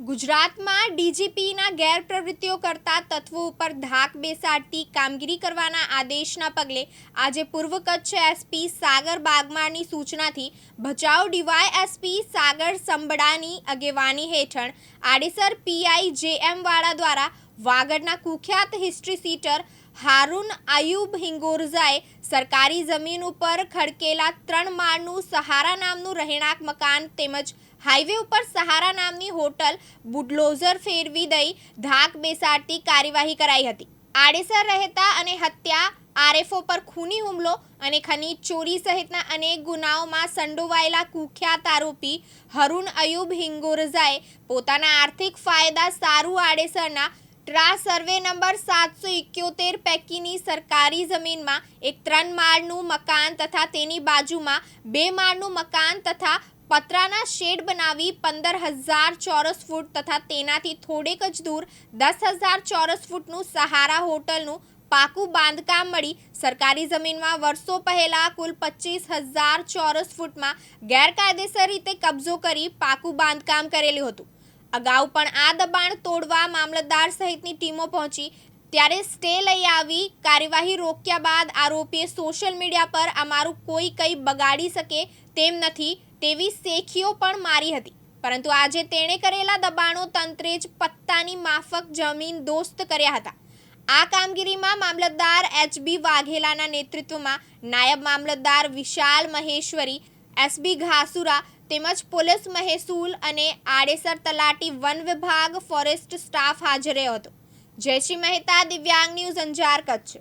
ગુજરાતમાં ડીજીપીના ગેરપ્રવૃત્તિઓ કરતા તત્વો ઉપર ધાક બેસાડતી કામગીરી કરવાના આદેશના પગલે આજે પૂર્વ કચ્છ એસપી સાગર બાગમારની સૂચનાથી ભચાઉ ડીવાય એસપી સાગર સંબડાની આગેવાની હેઠળ આડેસર પીઆઈ જેએમ વાળા દ્વારા વાગડના કુખ્યાત હિસ્ટ્રી સીટર હારૂન આયુબ હિંગોરઝાએ સરકારી જમીન ઉપર ખડકેલા ત્રણ માળનું સહારા નામનું રહેણાંક મકાન તેમજ હાઈવે ઉપર સહારા નામની હોટલ બુડલોઝર ફેરવી દઈ ધાક બેસાડતી કાર્યવાહી કરાઈ હતી. આડેસર રહેતા અને હત્યા, આરએફઓ પર ખૂની હુમલો અને ખનીજ ચોરી સહિતના અનેક ગુનાઓમાં સંડોવાયેલા કુખ્યાત આરોપી હરુણ અયુબ હિંગોરઝાએ પોતાના આર્થિક ફાયદા સારું આડેસરના ટ્રા સર્વે નંબર સાતસો ઇક્યોતેર પૈકીની સરકારી જમીનમાં એક ત્રણ માળનું મકાન તથા તેની બાજુમાં બે માળનું મકાન તથા પતરાના શેડ બનાવી પંદર હજાર ચોરસ ફૂટ તથા તેનાથી થોડેક જ દૂર દસ હજાર ચોરસ ફૂટનું સહારા હોટલનું પાકું બાંધકામ મળી. સરકારી જમીનમાં વર્ષો પહેલા કુલ પચીસ હજાર ચોરસ ફૂટમાં ગેરકાયદેસર રીતે કબજો કરી પાકું બાંધકામ કરેલું હતું. અગાઉ પણ આ દબાણ તોડવા મામલતદાર સહિતની ટીમો પહોંચી. ત્યારે સ્ટે લઈ આવી, કાર્યવાહી રોક્યા બાદ આરોપીએ સોશિયલ મીડિયા પર અમારું કોઈ કંઈ બગાડી શકે તેમ નથી તેવી શેખીઓ પણ મારી હતી. પરંતુ આજે તેણે કરેલા દબાણો તંત્રે જ પત્તાની માફક જમીન દોસ્ત કર્યા હતા. આ કામગીરીમાં મામલતદાર એચબી વાઘેલાના નેતૃત્વમાં નાયબ મામલતદાર વિશાલ મહેશ્વરી એસબી ઘાસુરા તેમજ પોલીસ મહેસૂલ અને આડેસર તલાટી વન વિભાગ ફોરેસ્ટ સ્ટાફ હાજર હતો. જયશ્રી મહેતા, દિવ્યાંગ ન્યૂઝ અંજાર, કચ્છ.